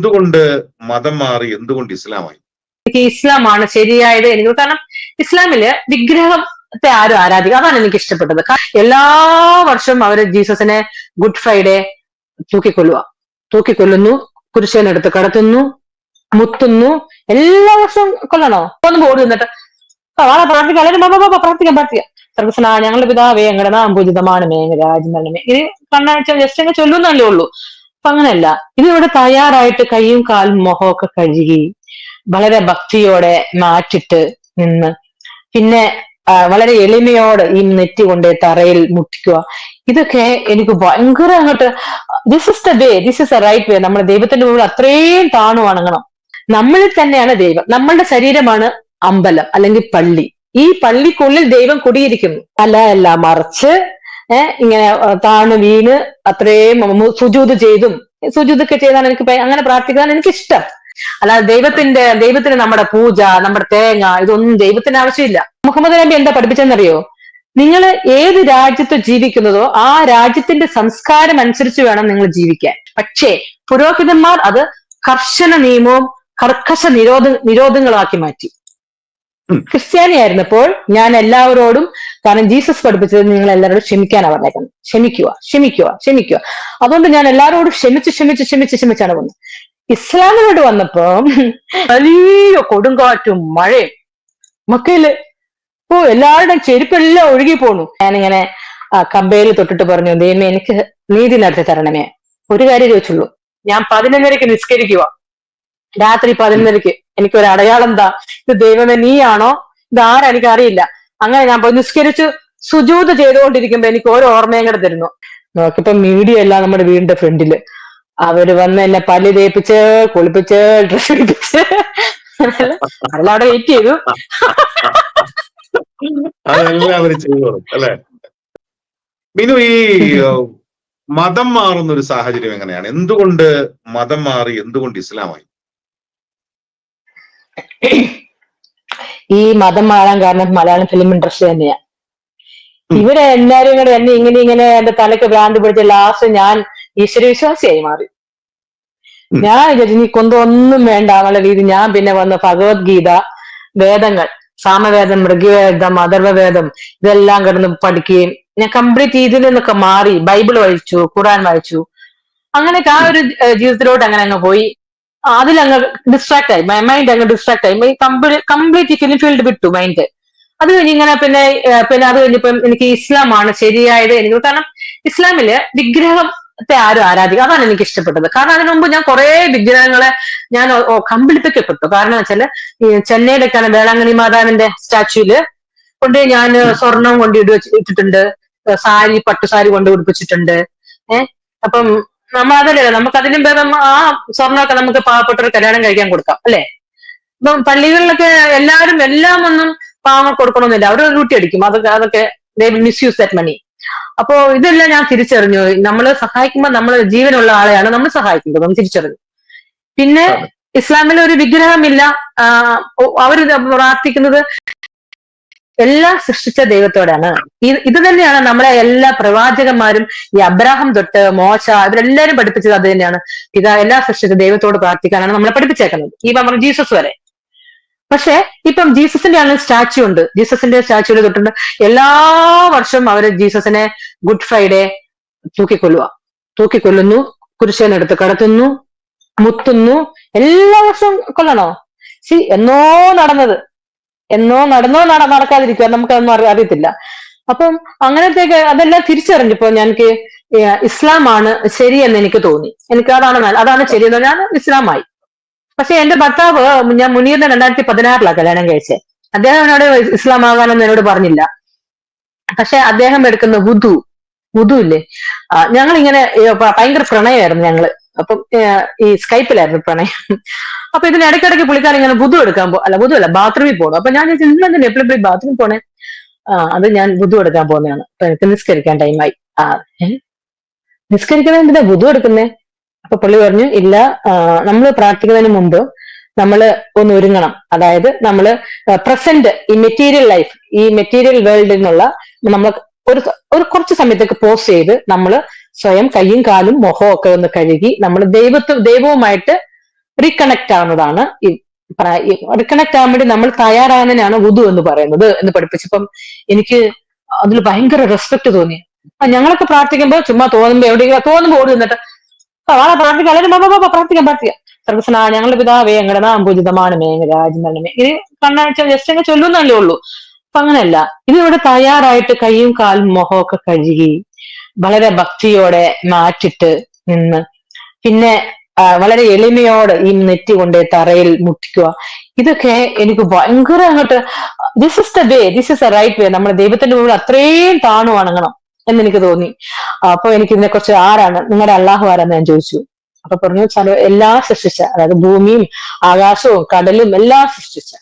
എന്തുകൊണ്ട് മതം മാറി എന്തുകൊണ്ട് ഇസ്ലാമായി? എനിക്ക് ഇസ്ലാമാണ് ശരിയായത് എനിക്ക് കാരണം ഇസ്ലാമിൽ വിഗ്രഹത്തെ ആരും ആരാധിക്കുക അതാണ് എനിക്ക് ഇഷ്ടപ്പെട്ടത്. എല്ലാ വർഷവും അവർ ജീസസിനെ ഗുഡ് ഫ്രൈഡേ തൂക്കിക്കൊല്ലുക. തൂക്കിക്കൊല്ലുന്നു കുരിശേനെടുത്ത് കടത്തുന്നു മുത്തുന്നു. എല്ലാ വർഷവും കൊല്ലണോ? ഒന്ന് ഓടി നിന്നിട്ട് വളരെ പ്രാർത്ഥിക്കാം. അല്ലെങ്കിൽ ബാബാ ബാബാ പ്രാർത്ഥിക്കാം പ്രാർത്ഥിക്കാം. ഞങ്ങളുടെ പിതാവേ ഞങ്ങളുടെ നാം പൂജിതമാണ് മേഘരാജ് രാജ്യമരണമേ ഇത് കണ്ണാഴ്ച ജസ്റ്റ് അങ്ങ് ചൊല്ലുന്നല്ലേ ഉള്ളൂ. അപ്പൊ അങ്ങനെയല്ല ഇതിവിടെ തയ്യാറായിട്ട് കൈയും കാലും മുഖമൊക്കെ കഴുകി വളരെ ഭക്തിയോടെ മാറ്റിട്ട് നിന്ന് പിന്നെ വളരെ എളിമയോടെ ഈ നെറ്റി കൊണ്ട് തറയിൽ മുട്ടിക്കുക. ഇതൊക്കെ എനിക്ക് ഭയങ്കര അങ്ങോട്ട് this is the way this is the right way നമ്മുടെ ദൈവത്തിന്റെ മുമ്പിൽ അത്രയും താണു വണങ്ങണം. നമ്മളിൽ തന്നെയാണ് ദൈവം. നമ്മളുടെ ശരീരമാണ് അമ്പലം അല്ലെങ്കിൽ പള്ളി. ഈ പള്ളിക്കുള്ളിൽ ദൈവം കുടിയിരിക്കുന്നു. അല്ല അല്ല മറിച്ച് ഏഹ് ഇങ്ങനെ താണു വീണ് അത്രയും സുജൂത് ചെയ്തും. സുജൂതൊക്കെ ചെയ്താണ് എനിക്ക് അങ്ങനെ പ്രാർത്ഥിക്കാൻ എനിക്ക് ഇഷ്ടം അല്ലാതെ ദൈവത്തിന്റെ ദൈവത്തിന് നമ്മുടെ പൂജ നമ്മുടെ തേങ്ങ ഇതൊന്നും ദൈവത്തിന് ആവശ്യമില്ല. മുഹമ്മദ് നബി എന്താ പഠിപ്പിച്ചെന്നറിയോ നിങ്ങൾ ഏത് രാജ്യത്ത് ജീവിക്കുന്നതോ ആ രാജ്യത്തിന്റെ സംസ്കാരം അനുസരിച്ച് വേണം നിങ്ങൾ ജീവിക്കാൻ. പക്ഷേ പുരോഹിതന്മാർ അത് കർശന നിയമവും കർക്കശ നിരോധ നിരോധങ്ങളാക്കി മാറ്റി. ക്രിസ്ത്യാനിയായിരുന്നപ്പോൾ ക്രിസ്ത്യാനി ആയിരുന്നപ്പോൾ ഞാൻ എല്ലാവരോടും കാരണം ജീസസ് പഠിപ്പിച്ചത് നിങ്ങൾ എല്ലാവരോടും ക്ഷമിക്കാനാണ് പറഞ്ഞേക്കുന്നത്. ക്ഷമിക്കുക ക്ഷമിക്കുക ക്ഷമിക്കുക. അതുകൊണ്ട് ഞാൻ എല്ലാവരോടും ക്ഷമിച്ച് ക്ഷമിച്ച് ക്ഷമിച്ച് ക്ഷമിച്ചാണ് വന്നത് ഇസ്ലാമിനോട് വന്നപ്പോ വലിയ കൊടുങ്കാറ്റും മഴയും മക്കയിൽ ഓ എല്ലാവരുടെയും ചെരുപ്പെല്ലാം ഒഴുകി പോണു ഞാനിങ്ങനെ കമ്പയിൽ തൊട്ടിട്ട് പറഞ്ഞു ദൈവമേ എനിക്ക് നീതി നടത്തി തരണമേ. ഒരു കാര്യം ചോദിച്ചുള്ളൂ. ഞാൻ പതിനൊന്നരക്ക് നിസ്കരിക്കുക രാത്രി പതിനൊന്നരക്ക് എനിക്കൊരു അടയാളം എന്താ? ഇത് ദൈവമേ നീയാണോ? ഇത് ആരാ അങ്ങനെ ഞാൻ പോയി നിസ്കരിച്ചു സുജൂത് ചെയ്തുകൊണ്ടിരിക്കുമ്പോ എനിക്ക് ഓരോ ഓർമ്മയും കൂടെ തരുന്നു. നോക്കിപ്പോ മീഡിയ അല്ല നമ്മുടെ വീടിന്റെ ഫ്രണ്ടിൽ. അവർ വന്ന് എന്നെ പല്ല് തേപ്പിച്ച് കുളിപ്പിച്ച് ഡ്രസ് എടുപ്പിച്ച്. അവിടെ വെയിറ്റ് ചെയ്തു. മിനു ഈ മതം മാറുന്ന ഒരു സാഹചര്യം എങ്ങനെയാണ്? എന്തുകൊണ്ട് മതം മാറി എന്തുകൊണ്ട് ഇസ്ലാമായി ഈ മതം മാറാൻ കാരണം മലയാളം ഫിലിം ഇൻഡസ്ട്രി തന്നെയാണ് ഇവരെ എല്ലാരും കൂടെ എന്നെ ഇങ്ങനെ ഇങ്ങനെ എന്റെ തലക്ക് ഭ്രാന്ത് പിടിച്ച ലാസ്റ്റ് ഞാൻ ഈശ്വരവിശ്വാസിയായി മാറി. ഞാൻ വിചാരിച്ചു നീ കൊന്തൊന്നും വേണ്ട എന്നുള്ള രീതി ഞാൻ പിന്നെ വന്ന ഭഗവത്ഗീത വേദങ്ങൾ സാമവേദം മൃഗവേദം അഥർവവേദം ഇതെല്ലാം കിടന്ന് പഠിക്കുകയും ഞാൻ കംപ്ലീറ്റ് ഇതിൽ നിന്നൊക്കെ മാറി ബൈബിൾ വായിച്ചു ഖുറാൻ വായിച്ചു. അങ്ങനെയൊക്കെ ആ ഒരു ജീവിതത്തിലോട്ട് അങ്ങനെ അങ്ങ് പോയി. അതിലങ്ങ് ഡിസ്ട്രാക്ട് ആയി. മൈൻഡ് അങ്ങ് ഡിസ്ട്രാക്ട് ആയി. കംപ്ലീറ്റ് ഫിലിം ഫീൽഡ് വിട്ടു മൈൻഡ് അത് കഴിഞ്ഞ് ഇങ്ങനെ പിന്നെ പിന്നെ അത് കഴിഞ്ഞപ്പം എനിക്ക് ഇസ്ലാമാണ് ശരിയായത് എനിക്ക് കാരണം ഇസ്ലാമിൽ വിഗ്രഹത്തെ ആരും ആരാധിക്കും. അതാണ് എനിക്ക് ഇഷ്ടപ്പെട്ടത്. കാരണം അതിനു മുമ്പ് ഞാൻ കുറെ വിഗ്രഹങ്ങളെ ഞാൻ കമ്പിളിപ്പിക്കപ്പെട്ടു. കാരണം വെച്ചാൽ ചെന്നൈയിലൊക്കെയാണ് വേളാങ്കണ്ണി മാതാവിന്റെ സ്റ്റാച്യൂൽ കൊണ്ട് ഞാൻ സ്വർണം കൊണ്ട് ഇട ഇട്ടിട്ടുണ്ട് സാരി പട്ടുസാരി കൊണ്ട് ഉടുപ്പിച്ചിട്ടുണ്ട്. ഏഹ് അപ്പം നമ്മൾ അതല്ലല്ലോ നമുക്ക് അതിലും ഭേദം ആ സ്വർണമൊക്കെ നമുക്ക് പാവപ്പെട്ടൊരു കല്യാണം കഴിക്കാൻ കൊടുക്കാം അല്ലെ? ഇപ്പം പള്ളികളിലൊക്കെ എല്ലാവരും എല്ലാം ഒന്നും പാവ കൊടുക്കണമെന്നില്ല. അവർ ലൂട്ടി അടിക്കും. അതൊക്കെ അതൊക്കെ മിസ്യൂസ് ദാറ്റ് മണി അപ്പോ ഇതെല്ലാം ഞാൻ തിരിച്ചറിഞ്ഞു. നമ്മൾ സഹായിക്കുമ്പോൾ നമ്മൾ ജീവനുള്ള ആളെയാണ് നമ്മൾ സഹായിക്കുന്നത്. നമ്മൾ തിരിച്ചറിഞ്ഞു. പിന്നെ ഇസ്ലാമിൽ ഒരു വിഗ്രഹമില്ല. ആ, അവർ പ്രാർത്ഥിക്കുന്നത് എല്ലാം സൃഷ്ടിച്ച ദൈവത്തോടാണ്. ഇത് തന്നെയാണ് നമ്മളെ എല്ലാ പ്രവാചകന്മാരും ഈ അബ്രാഹം തൊട്ട് മോശ ഇവരെല്ലാരും പഠിപ്പിച്ചത് അത് തന്നെയാണ്. ഇതാ എല്ലാം സൃഷ്ടിച്ച ദൈവത്തോട് പ്രാർത്ഥിക്കാനാണ് നമ്മളെ പഠിപ്പിച്ചേക്കുന്നത്. ഈ പറഞ്ഞ ജീസസ് വരെ. പക്ഷെ ഇപ്പം ജീസസിന്റെ ആണ് സ്റ്റാച്യു ഉണ്ട്. ജീസസിന്റെ സ്റ്റാച്യൂൽ തൊട്ടുണ്ട് എല്ലാ വർഷവും അവർ ജീസസിനെ ഗുഡ് ഫ്രൈഡേ തൂക്കിക്കൊല്ലുക തൂക്കിക്കൊല്ലുന്നു കുരിശേനെടുത്ത് കടത്തുന്നു മുത്തുന്നു എല്ലാ വർഷവും കൊല്ലണോ? സി എന്നോ നടന്നത്. എന്നോ നടന്നോ നട നടക്കാതിരിക്കുക നമുക്കതൊന്നും അറി അറിയത്തില്ല. അപ്പം അങ്ങനത്തേക്ക് അതെല്ലാം തിരിച്ചറിഞ്ഞപ്പോ എനിക്ക് ഇസ്ലാമാണ് ശരിയെന്ന് എനിക്ക് തോന്നി. എനിക്ക് അതാണ് അതാണ് ശരിയെന്ന് ഞാൻ ഇസ്ലാമായി. പക്ഷെ എന്റെ ഭർത്താവ് ഞാൻ മുനീറിനെ രണ്ടായിരത്തി പതിനാറിലാണ് കല്യാണം കഴിച്ചത് അദ്ദേഹം എന്നോട് ഇസ്ലാം ആകാനൊന്നും എന്നോട് പറഞ്ഞില്ല. പക്ഷെ അദ്ദേഹം എടുക്കുന്ന വുദു വുദു ഇല്ലേ? ഞങ്ങൾ ഇങ്ങനെ ഭയങ്കര പ്രണയമായിരുന്നു ഞങ്ങൾ. അപ്പം ഈ സ്കൈപ്പിലായിരുന്നു പ്രണയം. അപ്പൊ ഇതിന് ഇടയ്ക്കിടയ്ക്ക് പുള്ളിക്കാരൻ ഇങ്ങനെ ബുധു എടുക്കാൻ പോ അല്ല ബുധു അല്ല ബാത്റൂമിൽ പോകണം അപ്പൊ ഞാൻ ഇന്ന് എന്തിനാ എപ്പോഴും ബാത്റൂമിൽ പോണേ? ആ അത് ഞാൻ ബുധു എടുക്കാൻ പോകുന്നതാണ് അപ്പൊ എനിക്ക് നിസ്കരിക്കാൻ ടൈമായി ആ നിസ്കരിക്കുന്നത് എന്തിനാ ബുധു എടുക്കുന്നേ? അപ്പൊ പുള്ളി പറഞ്ഞു ഇല്ല നമ്മൾ പ്രാർത്ഥിക്കുന്നതിന് മുമ്പ് നമ്മൾ ഒന്ന് ഒരുങ്ങണം. അതായത് നമ്മൾ പ്രസന്റ് ഈ മെറ്റീരിയൽ ലൈഫ് ഈ മെറ്റീരിയൽ വേൾഡിൽ നിന്നുള്ള നമ്മൾ ഒരു ഒരു കുറച്ച് സമയത്തേക്ക് പോസ് ചെയ്ത് നമ്മൾ സ്വയം കയ്യും കാലും മുഖവും ഒക്കെ ഒന്ന് കഴുകി നമ്മൾ ദൈവത്വ ദൈവവുമായിട്ട് റീകണക്ട് ആവുന്നതാണ് ഈ റീകണക്ട് ആവാൻ വേണ്ടി നമ്മൾ തയ്യാറാകുന്നതിനാണ് ഉദു എന്ന് പറയുന്നത് എന്ന് പഠിപ്പിച്ചപ്പം എനിക്ക് അതിൽ ഭയങ്കര റെസ്പെക്ട് തോന്നി. ആ, ഞങ്ങളൊക്കെ പ്രാർത്ഥിക്കുമ്പോൾ ചുമ്മാ തോന്നുമ്പോ എവിടെയെങ്കിലും തോന്നുമ്പോ ഓടി നിന്നിട്ട് "ആ, വാടാ പ്രാർത്ഥിക്കാം അല്ലെങ്കിൽ ബാബാ ബാബാ പ്രാർത്ഥിക്കാം പ്രാർത്ഥിക്കാം. ഞങ്ങളുടെ പിതാവേ ഞങ്ങളുടെ നാം പൂജിതമാണ് മേഘ രാജമരണമേ ഇത് കണ്ണാഴ്ച ജസ്റ്റ് അങ്ങ് ചൊല്ലുന്നല്ലേ ഉള്ളൂ. അപ്പൊ അങ്ങനെയല്ല. ഇതിവിടെ തയ്യാറായിട്ട് കൈയും കാലും മുഖമൊക്കെ കഴുകി വളരെ ഭക്തിയോടെ മാറ്റിട്ട് നിന്ന് പിന്നെ വളരെ എളിമയോട് ഈ നെറ്റി കൊണ്ട് തറയിൽ മുട്ടിക്കുക. ഇതൊക്കെ എനിക്ക് ഭയങ്കര അങ്ങോട്ട് this is the way this is a right way നമ്മുടെ ദൈവത്തിന്റെ മുമ്പിൽ അത്രയും താണു വണങ്ങണം എന്ന് എനിക്ക് തോന്നി. അപ്പൊ എനിക്ക് ഇതിനെ കുറിച്ച് ആരാണ് നിങ്ങളുടെ അള്ളാഹു ആരാന്ന് ഞാൻ ചോദിച്ചു. അപ്പൊ പറഞ്ഞു സർവ എല്ലാം സൃഷ്ടിച്ച അതായത് ഭൂമിയും ആകാശവും കടലും എല്ലാം സൃഷ്ടിച്ച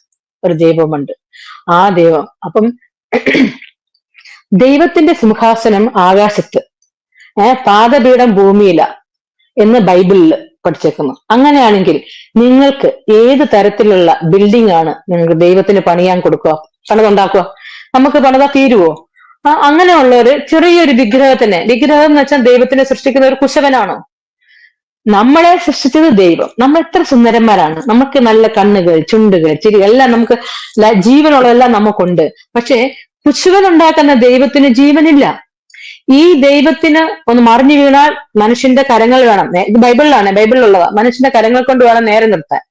ഒരു ദൈവമുണ്ട്. ആ ദൈവം. അപ്പം ദൈവത്തിന്റെ സിംഹാസനം ആകാശത്ത് ഏഹ് പാദപീഠം ഭൂമിയില എന്ന് ബൈബിളിൽ പഠിച്ചേക്കുന്നു അങ്ങനെയാണെങ്കിൽ നിങ്ങൾക്ക് ഏത് തരത്തിലുള്ള ബിൽഡിംഗ് ആണ് നിങ്ങൾക്ക് ദൈവത്തിന് പണിയാൻ കൊടുക്കുക? പണിതുണ്ടാക്കുക നമുക്ക് പണിതാ തീരുവോ? അങ്ങനെയുള്ള ഒരു ചെറിയൊരു വിഗ്രഹത്തിന് വിഗ്രഹം എന്ന് വെച്ചാൽ ദൈവത്തിനെ സൃഷ്ടിക്കുന്ന ഒരു കുശവനാണോ? നമ്മളെ സൃഷ്ടിച്ചത് ദൈവം. നമ്മൾ എത്ര സുന്ദരന്മാരാണ്. നമുക്ക് നല്ല കണ്ണുകൾ ചുണ്ടുകൾ ചിരി എല്ലാം നമുക്ക് ജീവനുള്ളതെല്ലാം നമുക്കുണ്ട്. പക്ഷേ കുശുവൻ ഉണ്ടാക്കുന്ന ദൈവത്തിന് ജീവനില്ല. ഈ ദൈവത്തിന് ഒന്ന് മറിഞ്ഞു വീണാൽ മനുഷ്യന്റെ കരങ്ങൾ വേണം. ഇത് ബൈബിളിലാണ് ബൈബിളിലുള്ളതാ. മനുഷ്യന്റെ കരങ്ങൾ കൊണ്ട് വേണം നേരെ നിർത്താൻ.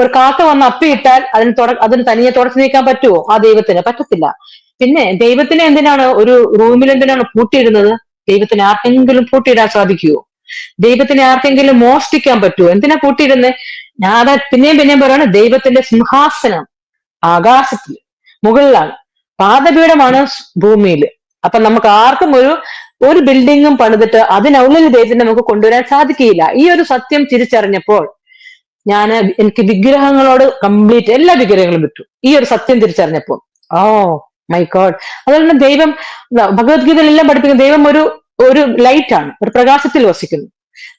ഒരു കാക്ക വന്ന് അപ്പിയിട്ടാൽ അതിന് തുട അതിന് തനിയെ തുടച്ചു നീക്കാൻ പറ്റുമോ ആ ദൈവത്തിന് പറ്റത്തില്ല. പിന്നെ ദൈവത്തിനെ എന്തിനാണ് ഒരു റൂമിൽ എന്തിനാണ് പൂട്ടിയിടുന്നത്? ദൈവത്തിന് ആർക്കെങ്കിലും പൂട്ടിയിടാൻ സാധിക്കുമോ ദൈവത്തിന് ആർക്കെങ്കിലും മോഷ്ടിക്കാൻ പറ്റുമോ എന്തിനാ പൂട്ടിയിടുന്നത് ഞാൻ പിന്നെയും പിന്നെയും പറയാണ് ദൈവത്തിന്റെ സിംഹാസനം ആകാശത്തിൽ മുകളിലാണ്. പാദപീഠമാണ് ഭൂമിയിൽ അപ്പൊ നമുക്ക് ആർക്കും ഒരു ഒരു ബിൽഡിങ്ങും പണിതിട്ട് അതിനുള്ളിൽ ദൈവത്തിനെ നമുക്ക് കൊണ്ടുവരാൻ സാധിക്കില്ല ഈ ഒരു സത്യം തിരിച്ചറിഞ്ഞപ്പോൾ ഞാൻ എനിക്ക് വിഗ്രഹങ്ങളോട് കംപ്ലീറ്റ് എല്ലാ വിഗ്രഹങ്ങളും വിട്ടു. ഈ ഒരു സത്യം തിരിച്ചറിഞ്ഞപ്പോൾ. ഓ മൈ ഗോഡ് അതുകൊണ്ട് ദൈവം ഭഗവത്ഗീതയിലെല്ലാം പഠിപ്പിക്കുന്ന ദൈവം ഒരു ഒരു ലൈറ്റാണ് ഒരു പ്രകാശത്തിൽ വസിക്കുന്നു.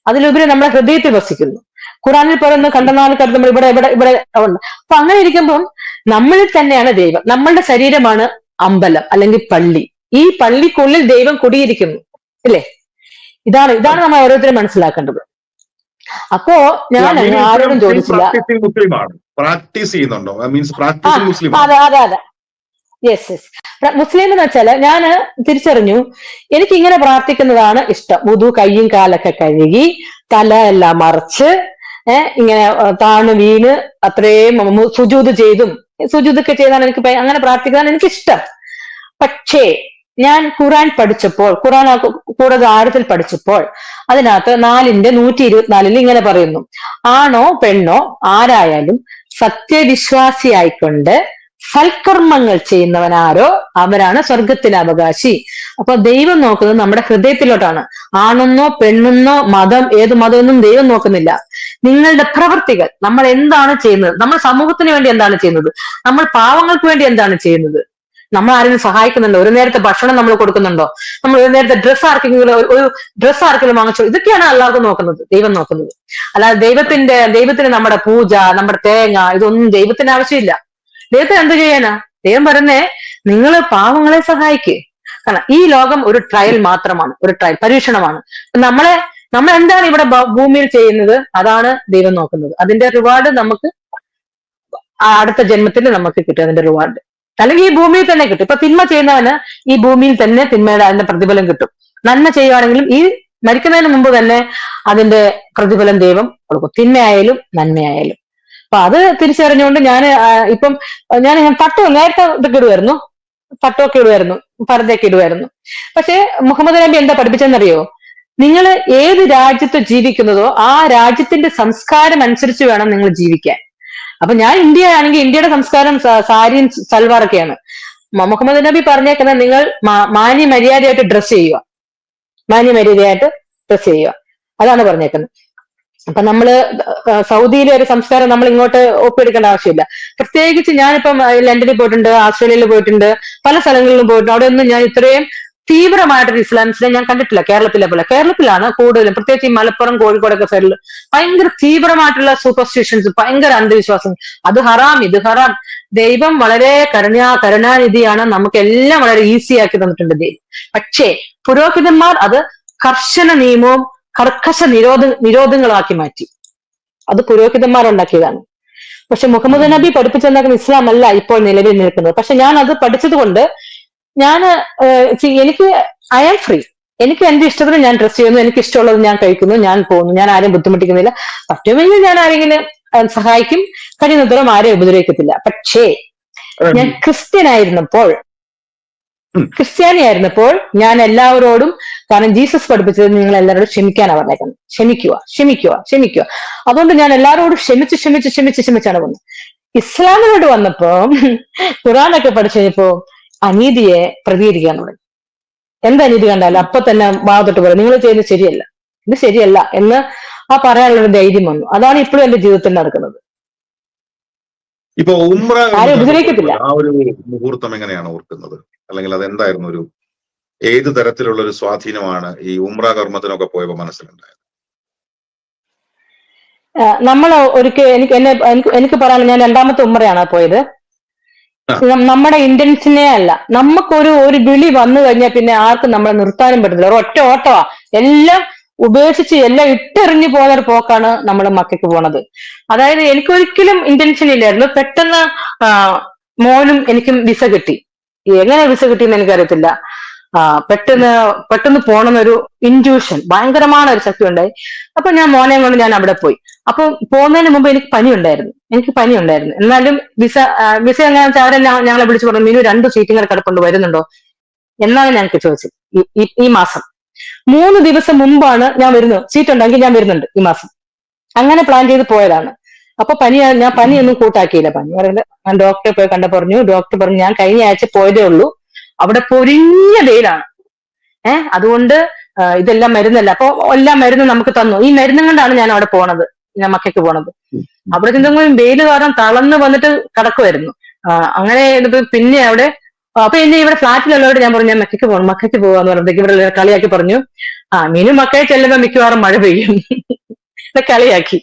അതിലുപരി നമ്മുടെ ഹൃദയത്തിൽ വസിക്കുന്നു. ഖുറാനിൽ പറയുന്ന കണ്ടനാൾ കരുതുമ്പോൾ ഇവിടെ ഇവിടെ ഇവിടെ ഉണ്ട്. അപ്പൊ അങ്ങനെ ഇരിക്കുമ്പം നമ്മളിൽ തന്നെയാണ് ദൈവം. നമ്മളുടെ ശരീരമാണ് അമ്പലം അല്ലെങ്കിൽ പള്ളി. ഈ പള്ളിക്കുള്ളിൽ ദൈവം കുടിയിരിക്കുന്നു. അല്ലേ ഇതാണ് ഇതാണ് നമ്മൾ ഓരോരുത്തരും മനസ്സിലാക്കേണ്ടത്. അപ്പോ ഞാൻ ആരോടും ചോദിച്ചില്ല. പ്രാക്ടീസ് ചെയ്യുന്നുണ്ടോ? മീൻസ് മുസ്ലിം അതെ അതെ അതെ. യെസ് യെസ് മുസ്ലിം എന്ന് വെച്ചാൽ ഞാൻ തിരിച്ചറിഞ്ഞു. എനിക്ക് ഇങ്ങനെ പ്രാർത്ഥിക്കുന്നതാണ് ഇഷ്ടം. മുതു കയ്യും കാലൊക്കെ കഴുകി തല എല്ലാം മറച്ച് ഏഹ് ഇങ്ങനെ താണു വീണ് അത്രയും സുജൂത് ചെയ്തും. സുജൂതൊക്കെ ചെയ്താണ് എനിക്ക് അങ്ങനെ പ്രാർത്ഥിക്കാൻ എനിക്ക് ഇഷ്ടം പക്ഷേ ഞാൻ ഖുറാൻ പഠിച്ചപ്പോൾ ഖുറാൻ കൂടുതൽ ആഴത്തിൽ പഠിച്ചപ്പോൾ അതിനകത്ത് നാലിന്റെ നൂറ്റി ഇരുപത്തിനാലിൽ ഇങ്ങനെ പറയുന്നു. ആണോ പെണ്ണോ ആരായാലും സത്യവിശ്വാസിയായിക്കൊണ്ട് സൽക്കർമ്മങ്ങൾ ചെയ്യുന്നവനാരോ അവരാണ് സ്വർഗത്തിലെ അവകാശി അപ്പൊ ദൈവം നോക്കുന്നത് നമ്മുടെ ഹൃദയത്തിലോട്ടാണ്. ആണെന്നോ പെണ്ണെന്നോ മതം ഏത് മതമൊന്നും ദൈവം നോക്കുന്നില്ല. നിങ്ങളുടെ പ്രവൃത്തികൾ നമ്മൾ എന്താണ് ചെയ്യുന്നത്? നമ്മൾ സമൂഹത്തിന് വേണ്ടി എന്താണ് ചെയ്യുന്നത്? നമ്മൾ പാവങ്ങൾക്ക് വേണ്ടി എന്താണ് ചെയ്യുന്നത്? നമ്മൾ ആരെങ്കിലും സഹായിക്കുന്നുണ്ടോ? ഒരു നേരത്തെ ഭക്ഷണം നമ്മൾ കൊടുക്കുന്നുണ്ടോ? നമ്മൾ ഒരു നേരത്തെ ഡ്രസ്സ് ആർക്കെങ്കിലും ഒരു- ഡ്രസ് ഡ്രസ്സ് ആർക്കെങ്കിലും വാങ്ങിച്ചോ? ഇതൊക്കെയാണ് അല്ലാതെ നോക്കുന്നത് ദൈവം നോക്കുന്നത്. അല്ലാതെ ദൈവത്തിന്റെ ദൈവത്തിന് നമ്മുടെ പൂജ നമ്മുടെ തേങ്ങ ഇതൊന്നും ദൈവത്തിന് ആവശ്യമില്ല. ദൈവത്തിന് എന്ത് ചെയ്യാനാ? ദൈവം പറയുന്നേ നിങ്ങൾ പാവങ്ങളെ സഹായിക്കേ. കാരണം ഈ ലോകം ഒരു ട്രയൽ മാത്രമാണ് ഒരു ട്രയൽ പരീക്ഷണമാണ്. നമ്മളെ നമ്മൾ എന്താണ് ഇവിടെ ഭൂമിയിൽ ചെയ്യുന്നത്? അതാണ് ദൈവം നോക്കുന്നത്. അതിന്റെ റിവാർഡ് നമുക്ക് അടുത്ത ജന്മത്തിൽ നമുക്ക് കിട്ടും അതിന്റെ റിവാർഡ് അല്ലെങ്കിൽ ഈ ഭൂമിയിൽ തന്നെ കിട്ടും. ഇപ്പൊ തിന്മ ചെയ്യുന്നവന് ഈ ഭൂമിയിൽ തന്നെ തിന്മയുടെ അതിന്റെ പ്രതിഫലം കിട്ടും. നന്മ ചെയ്യുവാണെങ്കിലും ഈ മരിക്കുന്നതിന് മുമ്പ് തന്നെ അതിന്റെ പ്രതിഫലം ദൈവം കൊടുക്കും. തിന്മയായാലും നന്മയായാലും. അപ്പൊ അത് തിരിച്ചറിഞ്ഞുകൊണ്ട് ഞാൻ ഇപ്പം ഞാൻ ഞാൻ പട്ടു നേരത്തെ ഇതൊക്കെ ഇടുമായിരുന്നു പട്ടൊക്കെ ഇടുമായിരുന്നു പരതൊക്കെ ഇടുമായിരുന്നു പക്ഷെ മുഹമ്മദ് നബി എന്താ പഠിപ്പിച്ചെന്നറിയോ നിങ്ങൾ ഏത് രാജ്യത്ത് ജീവിക്കുന്നതോ ആ രാജ്യത്തിന്റെ സംസ്കാരം അനുസരിച്ച് വേണം നിങ്ങൾ ജീവിക്കാൻ. അപ്പൊ ഞാൻ ഇന്ത്യ ആണെങ്കിൽ ഇന്ത്യയുടെ സംസ്കാരം സാരിയും സൽവാറൊക്കെയാണ്. മുഹമ്മദ് നബി പറഞ്ഞേക്കുന്നത് നിങ്ങൾ മാന്യ മര്യാദയായിട്ട് ഡ്രസ് ചെയ്യുക. മാന്യ മര്യാദയായിട്ട് ഡ്രസ് ചെയ്യുക. അതാണ് പറഞ്ഞേക്കുന്നത്. അപ്പൊ നമ്മൾ സൗദിയിലെ ഒരു സംസ്കാരം നമ്മൾ ഇങ്ങോട്ട് ഒപ്പിയെടുക്കേണ്ട ആവശ്യമില്ല. പ്രത്യേകിച്ച് ഞാനിപ്പം ലണ്ടനിൽ പോയിട്ടുണ്ട് ആസ്ട്രേലിയയിൽ പോയിട്ടുണ്ട് പല സ്ഥലങ്ങളിലും പോയിട്ടുണ്ട്. അവിടെ ഒന്നും ഞാൻ ഇത്രയും തീവ്രമായിട്ടൊരു ഇസ്ലാമിസ്റ്റിനെ ഞാൻ കണ്ടിട്ടില്ല. കേരളത്തിലെ പോലെ. കേരളത്തിലാണ് കൂടുതലും പ്രത്യേകിച്ച് ഈ മലപ്പുറം കോഴിക്കോടൊക്കെ സൈഡിൽ ഭയങ്കര തീവ്രമായിട്ടുള്ള സൂപ്പർസ്റ്റിഷൻസ് ഭയങ്കര അന്ധവിശ്വാസം. അത് ഹറാം ഇത് ഹറാം. ദൈവം വളരെ കരുണാ കരുണാനിധിയാണ്. നമുക്ക് എല്ലാം വളരെ ഈസി ആക്കി തന്നിട്ടുണ്ട് ദൈവം. പക്ഷേ പുരോഹിതന്മാർ അത് കർശന നിയമവും കർക്കശ നിരോധ നിരോധങ്ങളാക്കി മാറ്റി. അത് പുരോഹിതന്മാർ ഉണ്ടാക്കിയതാണ്. പക്ഷെ മുഹമ്മദ് നബി പഠിപ്പിച്ചുണ്ടാക്കുന്ന ഇസ്ലാം അല്ല ഇപ്പോൾ നിലവിൽ നിൽക്കുന്നത്. പക്ഷെ ഞാൻ അത് പഠിച്ചത് കൊണ്ട് ഞാൻ എനിക്ക് ഐ ആം ഫ്രീ എനിക്ക് എന്റെ ഇഷ്ടത്തിന് ഞാൻ ഡ്രസ് ചെയ്യുന്നു എനിക്ക് ഇഷ്ടമുള്ളത് ഞാൻ കഴിക്കുന്നു ഞാൻ പോകുന്നു ഞാൻ ആരെയും ബുദ്ധിമുട്ടിക്കുന്നില്ല. പറ്റുമെങ്കിൽ ഞാൻ ആരെങ്കിലും സഹായിക്കും. കഴിയുന്നതോളം ആരെയും ഉപദ്രവിക്കത്തില്ല. പക്ഷേ ഞാൻ ക്രിസ്ത്യൻ ആയിരുന്നപ്പോൾ. ക്രിസ്ത്യാനി ആയിരുന്നപ്പോൾ ഞാൻ എല്ലാവരോടും കാരണം ജീസസ് പഠിപ്പിച്ചത് നിങ്ങൾ എല്ലാവരോടും ക്ഷമിക്കാനാണ് പറഞ്ഞേക്കുന്നത് ക്ഷമിക്കുക ക്ഷമിക്കുക ക്ഷമിക്കുക. അതുകൊണ്ട് ഞാൻ എല്ലാവരോടും ക്ഷമിച്ച് ക്ഷമിച്ച് ക്ഷമിച്ച് ക്ഷമിച്ചാണ് പോകുന്നത്. ഇസ്ലാമിനോട് വന്നപ്പോ ഖുറാനൊക്കെ പഠിച്ചു കഴിഞ്ഞപ്പോ അനീതിയെ പ്രതികരിക്കാൻ തുടങ്ങി. എന്ത് അനീതി കണ്ടാലും അപ്പൊ തന്നെ വാദത്തോട്ട് പറയും നിങ്ങൾ ചെയ്യുന്നത് ശരിയല്ല. ഇത് ശരിയല്ല എന്ന് ആ പറയാനുള്ളൊരു ധൈര്യം വന്നു. അതാണ് ഇപ്പോഴും എന്റെ ജീവിതത്തിൽ നടക്കുന്നത്. ഇപ്പൊ ഉപദ്രവിക്കത്തില്ല. ആ ഒരു മുഹൂർത്തം എങ്ങനെയാണ് ഓർക്കുന്നത്? അല്ലെങ്കിൽ അത് എന്തായിരുന്നു ഒരു ഏത് തരത്തിലുള്ള ഒരു സ്വാധീനമാണ് ഈ ഉമ്ര കർമ്മത്തിനൊക്കെ പോയപ്പോ മനസ്സിലുണ്ടായത്? നമ്മൾ ഒരിക്കൽ എനിക്ക് എന്നെ എനിക്ക് എനിക്ക് പറയാനുള്ള ഞാൻ രണ്ടാമത്തെ ഉമ്മറയാണ് പോയത്. നമ്മുടെ ഇന്റൻഷനെ അല്ല. നമുക്കൊരു ഒരു വിളി വന്നു കഴിഞ്ഞാൽ പിന്നെ ആർക്കും നമ്മളെ നിർത്താനും പറ്റത്തില്ല. ഒറ്റ ഓട്ടമാ എല്ലാം ഉപേക്ഷിച്ച് എല്ലാം ഇട്ടെറിഞ്ഞു പോകുന്ന ഒരു പോക്കാണ് നമ്മൾ മക്കൾക്ക് പോണത്. അതായത് എനിക്കൊരിക്കലും ഇന്റൻഷൻ ഇല്ലായിരുന്നു. പെട്ടെന്ന് മോനും എനിക്കും വിസ കിട്ടി. എങ്ങനെ വിസ കിട്ടിയെന്ന് എനിക്കറിയത്തില്ല. പെട്ടെന്ന് പെട്ടെന്ന് പോണെന്നൊരു ഇന്റ്യൂഷൻ ഭയങ്കരമായ ഒരു ശക്തി ഉണ്ടായി അപ്പൊ ഞാൻ മോനെ കൊണ്ട് ഞാൻ അവിടെ പോയി. അപ്പൊ പോകുന്നതിന് മുമ്പ് എനിക്ക് പനി ഉണ്ടായിരുന്നു എനിക്ക് പനി ഉണ്ടായിരുന്നു എന്നാലും വിസ വിസ എങ്ങനെയാണെന്ന് വെച്ചാൽ അവരെ ഞങ്ങളെ വിളിച്ചു പറഞ്ഞു മിനു രണ്ട് സീറ്റും കൂടെ കിടപ്പുണ്ട് വരുന്നുണ്ടോ? എന്നാണ് ഞങ്ങൾക്ക് ചോദിച്ചത്. ഈ- മാസം. മൂന്ന് ദിവസം മുമ്പാണ് ഞാൻ വരുന്നത്. സീറ്റ് ഉണ്ടെങ്കിൽ ഞാൻ വരുന്നുണ്ട് ഈ മാസം. അങ്ങനെ പ്ലാൻ ചെയ്ത് പോയതാണ്. അപ്പൊ പനി ഞാൻ പനിയൊന്നും കൂട്ടാക്കിയില്ല. പനി പറയുന്നത് ഡോക്ടറെ പോയി കണ്ട പറഞ്ഞു ഡോക്ടർ പറഞ്ഞു ഞാൻ കഴിഞ്ഞ ആഴ്ച പോയതേ ഉള്ളൂ. അവിടെ പൊരിഞ്ഞ വെയിലാണ്. ഏഹ് അതുകൊണ്ട് ഇതെല്ലാം മരുന്നല്ല. അപ്പൊ എല്ലാം മരുന്ന് നമുക്ക് തന്നു. ഈ മരുന്നും കൊണ്ടാണ് ഞാൻ അവിടെ പോണത്. ഞാൻ മക്കയ്ക്ക് പോണത്. അവിടെ ചെന്നെങ്കിലും വെയിൽ കാരണം തളർന്ന് വന്നിട്ട് കിടക്കുമായിരുന്നു അങ്ങനെ പിന്നെ അവിടെ അപ്പൊ എന്നെ ഇവിടെ ഫ്ലാറ്റിലുള്ളവരോട് ഞാൻ പറഞ്ഞു ഞാൻ മക്കയ്ക്ക് പോകണം മക്കയ്ക്ക് പോകാന്ന് പറഞ്ഞിട്ട് ഇവിടെ കളിയാക്കി പറഞ്ഞു. ആ മീനും മക്കയെ ചെല്ലുമ്പോ മിക്കവാറും മഴ പെയ്യും. എന്നെ കളിയാക്കി.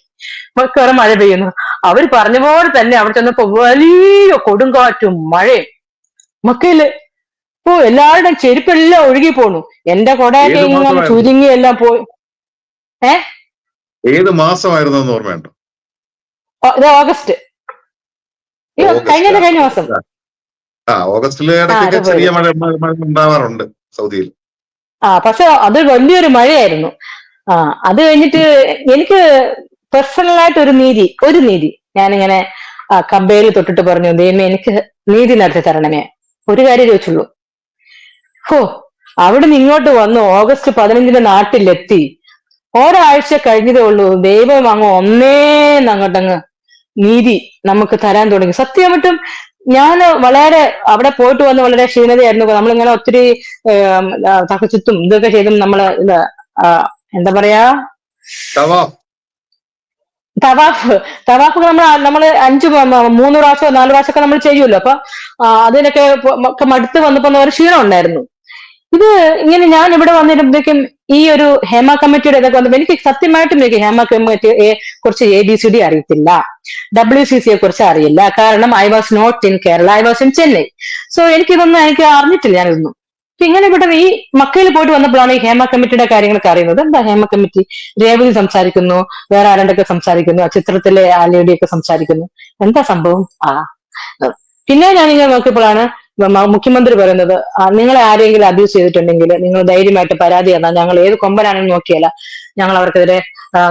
മിക്കവാറും മഴ പെയ്യുന്നു. അവർ പറഞ്ഞ പോലെ തന്നെ അവിടെ ചെന്നപ്പോ വലിയ കൊടുങ്കാറ്റും മഴയും. മക്കയിൽ ഓ എല്ലാവരുടെയും ചെരുപ്പെല്ലാം ഒഴുകി പോണു. എന്റെ കൊടയൊക്കെ ഇങ്ങനെ? ചുരുങ്ങി എല്ലാം പോയി. ഏത് മാസമായിരുന്നു എന്ന് ഓർമ്മയുണ്ടോ ഓഗസ്റ്റ്. കഴിഞ്ഞ കഴിഞ്ഞ മാസം. ആ ഓഗസ്റ്റിലെ ഇടയ്ക്കൊക്കെ ചെറിയ മഴ മഴ ഉണ്ടാവാറുണ്ട് സൗദിയിൽ. ആ പക്ഷെ അത് വലിയൊരു മഴയായിരുന്നു. ആ അത് കഴിഞ്ഞിട്ട് എനിക്ക് പേഴ്സണലായിട്ട് ഒരു നീതി ഒരു നീതി. ഞാനിങ്ങനെ കമ്പയിൽ തൊട്ടിട്ട് പറഞ്ഞു ദൈവമേ എനിക്ക് നീതി നടത്തി തരണമേ. ഒരു കാര്യം ചോദിച്ചുള്ളൂ. ഹോ അവിടുന്ന് ഇങ്ങോട്ട് വന്നു ഓഗസ്റ്റ് പതിനഞ്ചിന് നാട്ടിലെത്തി. ഒരാഴ്ച കഴിഞ്ഞതേ ഉള്ളൂ. ദൈവം അങ്ങ് ഒന്നേ അങ്ങോട്ടങ്ങ് നീതി നമുക്ക് തരാൻ തുടങ്ങി. സത്യമായിട്ടും ഞാൻ വളരെ അവിടെ പോയിട്ട് വന്ന് വളരെ ക്ഷീണതയായിരുന്നു. നമ്മളിങ്ങനെ ഒത്തിരി തകച്ചിത്തും ഇതൊക്കെ ചെയ്തും നമ്മൾ ഇത് എന്താ പറയാ? തവാഫ്. തവാഫ്. നമ്മൾ നമ്മൾ അഞ്ച് മൂന്ന് പ്രാവശ്യമോ നാല് പ്രാവശ്യമൊക്കെ നമ്മൾ ചെയ്യുമല്ലോ. അപ്പൊ അതിനൊക്കെ ഒക്കെ മടുത്ത് വന്നപ്പോ ഒരു ക്ഷീണം ഉണ്ടായിരുന്നു. ഇത് ഇങ്ങനെ ഞാൻ ഇവിടെ വന്നിരുമ്പോഴേക്കും ഈ ഒരു ഹേമ കമ്മിറ്റിയുടെ ഇതൊക്കെ വന്നപ്പോ എനിക്ക് സത്യമായിട്ടും എനിക്ക് ഹേമ കമ്മിറ്റിയെ കുറിച്ച് എ ബി സി ഡി അറിയത്തില്ല. ഡബ്ല്യു സി സിയെ കുറിച്ച് അറിയില്ല. കാരണം I was not in Kerala I was in Chennai so എനിക്കിതൊന്നും എനിക്ക് അറിഞ്ഞിട്ടില്ല ഞാനിതൊന്നും. ഇങ്ങനെ പെട്ടെന്ന് ഈ മക്കയിൽ പോയിട്ട് വന്നപ്പോഴാണ് ഈ ഹേമ കമ്മിറ്റിയുടെ കാര്യങ്ങളൊക്കെ അറിയുന്നത്. എന്താ ഹേമ കമ്മിറ്റി? രേവതി സംസാരിക്കുന്നു വേറെ ആരണ്ടൊക്കെ സംസാരിക്കുന്നു ആ ചിത്രത്തിലെ ആ ഒക്കെ സംസാരിക്കുന്നു. എന്താ സംഭവം? ആ. പിന്നെ ഞാനിങ്ങനെ നോക്കിയപ്പോഴാണ് മുഖ്യമന്ത്രി പറയുന്നത് നിങ്ങളെ ആരെങ്കിലും അബ്യൂസ് ചെയ്തിട്ടുണ്ടെങ്കിൽ നിങ്ങൾ ധൈര്യമായിട്ട് പരാതി തന്നാൽ ഞങ്ങൾ ഏത് കൊമ്പനാണെന്ന് നോക്കിയല്ല ഞങ്ങൾ അവർക്കെതിരെ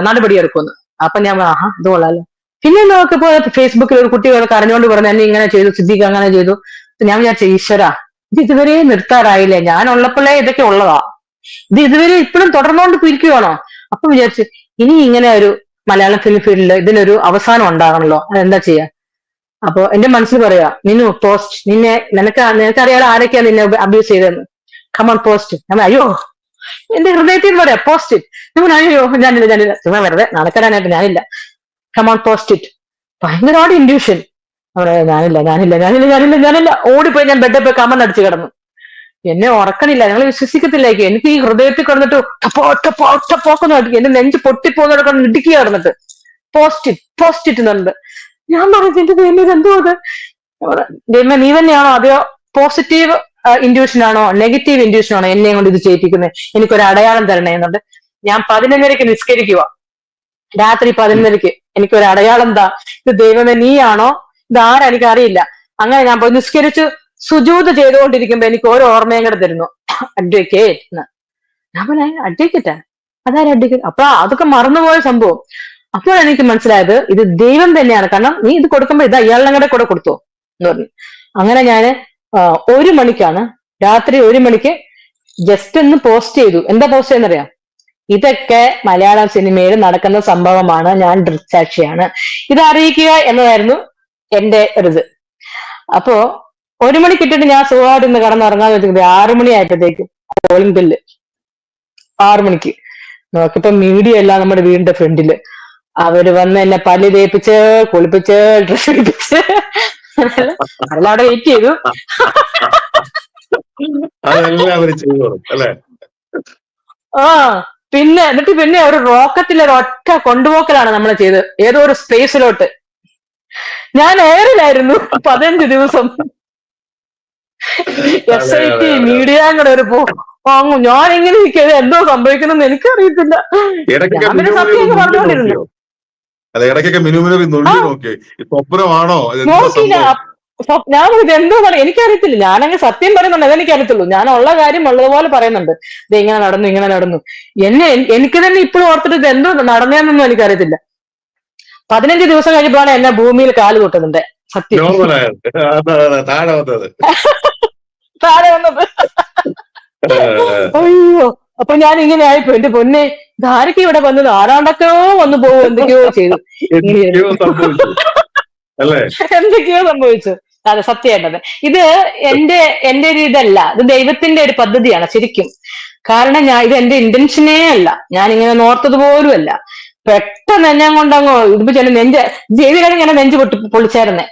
നടപടിയെടുക്കുന്നു. അപ്പൊ ഞാൻ ആഹാ ഇത് കൊള്ളാലോ. പിന്നെ ഇപ്പോ ഫേസ്ബുക്കിൽ ഒരു കുട്ടി കരഞ്ഞുകൊണ്ട് പറഞ്ഞു എന്നെ ഇങ്ങനെ ചെയ്തു സിദ്ദീഖ് അങ്ങനെ ചെയ്തു. ഞാൻ ഞാൻ ഈശ്വര ഇത് ഇതുവരെ നിർത്താറായില്ലേ? ഞാൻ ഉള്ളപ്പോഴേ ഇതൊക്കെ ഉള്ളതാ. ഇത് ഇതുവരെ ഇപ്പോഴും തുടർന്നുകൊണ്ട് പിരിക്കുകയാണോ അപ്പൊ വിചാരിച്ചു ഇനി ഇങ്ങനെ ഒരു മലയാളം ഫിലിം ഫീൽഡിൽ ഇതിനൊരു അവസാനം ഉണ്ടാകണല്ലോ. അതെന്താ ചെയ്യാ? അപ്പൊ എന്റെ മനസ്സിൽ പറയാ നിന്നു പോസ്റ്റ് നിന്നെ നിനക്ക് നിനക്കറിയാലോ ആരൊക്കെയാ നിന്നെ അബ്യൂസ് ചെയ്തതെന്ന്. കമൺ പോസ്റ്റ് ഞാൻ അയ്യോ എന്റെ ഹൃദയത്തിൽ പറയാ പോസ്റ്റ് ഞാൻ അയ്യോ ഞാനില്ല ഞാനില്ല. ചുമ്മാ വെറുതെ നടക്കാനായിട്ട് ഞാനില്ല. കമൺ പോസ്റ്റ് ഇറ്റ് ഭയങ്കരമായിട്ട് ഇൻഡ്യൂഷൻ ഞാനില്ല ഞാനില്ല ഞാനില്ല ഞാനില്ല ഞാനില്ല. ഓടിപ്പോയി ഞാൻ ബെഡിൽ പോയി കമൺ അടിച്ചു കിടന്നു. എന്നെ ഉറക്കണില്ല ഞങ്ങൾ വിശ്വസിക്കത്തില്ലായിരിക്കും എനിക്ക്. ഈ ഹൃദയത്തിൽ കിടന്നിട്ട് ടപ്പോ ടപ്പോ എന്റെ നെഞ്ച് പൊട്ടിപ്പോന്നിടക്കണം ഇടുക്കി കിടന്നിട്ട്. പോസ്റ്റിറ്റ് പോസ്റ്റിറ്റ് പോസ്റ്റ് ഇറ്റ് എന്നുണ്ട് ഞാൻ പറഞ്ഞു എന്റെ ദൈവം എന്തോ അത് ദൈവം നീ തന്നെയാണോ അതെയോ പോസിറ്റീവ് ഇൻഡ്യൂഷൻ ആണോ നെഗറ്റീവ് ഇൻഡ്യൂഷൻ ആണോ എന്നെ കൊണ്ട് ഇത് ചെയ്യിപ്പിക്കുന്നത് എനിക്കൊരു അടയാളം തരണേ എന്നുണ്ട്. ഞാൻ പതിനൊന്നരക്ക് നിസ്കരിക്കുക രാത്രി പതിനൊന്നരക്ക് എനിക്കൊരു അടയാളം എന്താ ഇത് ദൈവമേ നീയാണോ? ഇത് ആരാ എനിക്ക് അറിയില്ല അങ്ങനെ ഞാൻ പോയി നിസ്കരിച്ചു സുജൂത് ചെയ്തുകൊണ്ടിരിക്കുമ്പോ എനിക്ക് ഓരോ ഓർമ്മയും കൂടെ തരുന്നു. അഡ്വക്കേറ്റ് ഞാൻ പറഞ്ഞ അഡ്വക്കേറ്റാ അതാരും അഡ്വക്കേറ്റ് അപ്പൊ അതൊക്കെ മറന്നുപോയ സംഭവം. അപ്പോൾ എനിക്ക് മനസ്സിലായത് ഇത് ദൈവം തന്നെയാണ്. കാരണം നീ ഇത് കൊടുക്കുമ്പോ ഇത് അയാളുടെ കൂടെ കൂടെ കൊടുത്തോ എന്ന് പറഞ്ഞു. അങ്ങനെ ഞാൻ ഒരു മണിക്കാണ് രാത്രി ഒരു മണിക്ക് ജസ്റ്റ് ഒന്ന് പോസ്റ്റ് ചെയ്തു. എന്താ പോസ്റ്റ് ചെയ്യുന്നറിയാം? ഇതൊക്കെ മലയാള സിനിമയിൽ നടക്കുന്ന സംഭവമാണ്. ഞാൻ ദൃക്സാക്ഷിയാണ്. ഇത് അറിയിക്കുക എന്നതായിരുന്നു എന്റെ ഒരിത്. അപ്പോ ഒരു മണി ഇട്ടിട്ട് ഞാൻ സുഖമായിട്ട് ഇന്ന് കടന്നുറങ്ങാന്ന് വെച്ചിട്ട് ആറു മണി ആയപ്പോഴത്തേക്കും കോളിംഗ് ബില്ല് ആറു മണിക്ക്. നോക്കിയപ്പോ മീഡിയ എല്ലാം നമ്മുടെ വീടിന്റെ ഫ്രണ്ടിൽ അവർ വന്ന് എന്നെ പല്ല് തേപ്പിച്ച് കുളിപ്പിച്ച് ഡ്രസ് എടുപ്പിച്ച്. അവിടെ വെയിറ്റ് ചെയ്തു. ആ പിന്നെ എന്നിട്ട് പിന്നെ ഒരു റോക്കറ്റിൽ ഒരു ഒറ്റ കൊണ്ടുപോക്കലാണ് നമ്മൾ ചെയ്തത്. ഏതോ ഒരു സ്പേസിലോട്ട് ഞാൻ എയറിലായിരുന്നു പതിനഞ്ച് ദിവസം. എസ് ഐ ടി മീഡിയ കൂടെ ഒരു വാങ്ങും ഞാൻ എങ്ങനെ ഇരിക്കുന്നത് എന്തോ സംഭവിക്കണമെന്ന് എനിക്കറിയത്തില്ല. ഇടയ്ക്കൊക്കെ ഞാൻ പിന്നെ സത്യം പറഞ്ഞുകൊണ്ടിരുന്നു. അല്ല ഇടയ്ക്കൊക്കെ മിനുമിനുവിനെ നുള്ളി നോക്കി സ്വപ്നമാണോ? ഞാൻ എന്തോ പറയും എനിക്കറിയത്തില്ല. ഞാനങ്ങ് സത്യം പറയുന്നുണ്ട്. അതെനിക്കറിയത്തുള്ളൂ ഞാൻ ഉള്ള കാര്യം ഉള്ളതുപോലെ പറയുന്നുണ്ട്. ഇത് ഇങ്ങനെ നടന്നു ഇങ്ങനെ നടന്നു. എന്നെ എനിക്ക് തന്നെ ഇപ്പോഴും ഓർത്തിട്ട് ഇത് എന്തോ നടന്നതെന്നൊന്നും എനിക്കറിയത്തില്ല. പതിനഞ്ച് ദിവസം കഴിഞ്ഞപ്പോഴാണ് എന്നെ ഭൂമിയിൽ കാൽ തൊട്ടുന്നുണ്ട് സത്യം. താഴെ വന്നത്. താഴെ വന്നത്. അയ്യോ. അപ്പൊ ഞാൻ ഇങ്ങനെ ആയിപ്പോ എന്റെ പൊന്നെ ധാരക്ക് ഇവിടെ വന്നത് ആരാണ്ടൊക്കെയോ വന്നു പോകും എന്തൊക്കെയോ ചെയ്തു. എന്തൊക്കെയോ സംഭവിച്ചു. അതെ സത്യമായിട്ടത് ഇത് എന്റെ എന്റെ ഒരു ഇതല്ല. ഇത് ദൈവത്തിന്റെ ഒരു പദ്ധതിയാണ് ശരിക്കും. കാരണം ഞാൻ ഇത് എന്റെ ഇന്റൻഷനേ അല്ല. ഞാൻ ഇങ്ങനെ നോർത്തത് പോലും അല്ല പെട്ടെന്ന് എന്നെ കൊണ്ടങ്ങോ ഇതിപ്പോ ചില നെഞ്ച് ജീവിതം ഇങ്ങനെ നെഞ്ച് പൊട്ടി പൊളിച്ചായിരുന്നേ.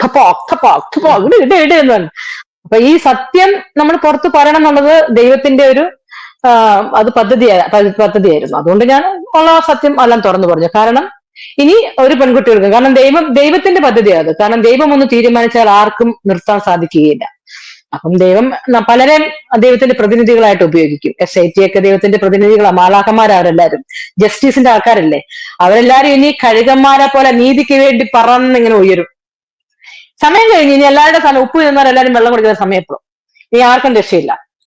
കപ്പോ കപ്പോ കപ്പോ. ഇവിടെ ഇട ഇട എന്ന് പറഞ്ഞു. അപ്പൊ ഈ സത്യം നമ്മൾ പുറത്ത് പറയണം എന്നുള്ളത് ദൈവത്തിന്റെ ഒരു അത് പദ്ധതി പദ്ധതിയായിരുന്നു. അതുകൊണ്ട് ഞാൻ ഉള്ള സത്യം എല്ലാം തുറന്നു പറഞ്ഞു. കാരണം ഇനി ഒരു പെൺകുട്ടി എടുക്കും കാരണം ദൈവം ദൈവത്തിന്റെ പദ്ധതിയാണ് അത്. കാരണം ദൈവം ഒന്ന് തീരുമാനിച്ചാൽ ആർക്കും നിർത്താൻ സാധിക്കുകയില്ല. അപ്പം ദൈവം പലരെ പലരെയും ദൈവത്തിന്റെ പ്രതിനിധികളായിട്ട് ഉപയോഗിക്കും. എസ് ഐ ടി ഒക്കെ ദൈവത്തിന്റെ പ്രതിനിധികളാണ് മാലാക്കന്മാരവരെല്ലാരും ജസ്റ്റിസിന്റെ ആൾക്കാരല്ലേ. അവരെല്ലാരും ഇനി കഴുകന്മാരെ പോലെ നീതിക്ക് വേണ്ടി പറന്നിങ്ങനെ ഉയരും. സമയം കഴിഞ്ഞ് ഇനി എല്ലാവരുടെ സമയം ഉപ്പ് നിന്നാൽ എല്ലാരും വെള്ളം കുടിക്കുന്ന സമയം എപ്പോഴും ഇനി ആർക്കും രക്ഷയില്ല.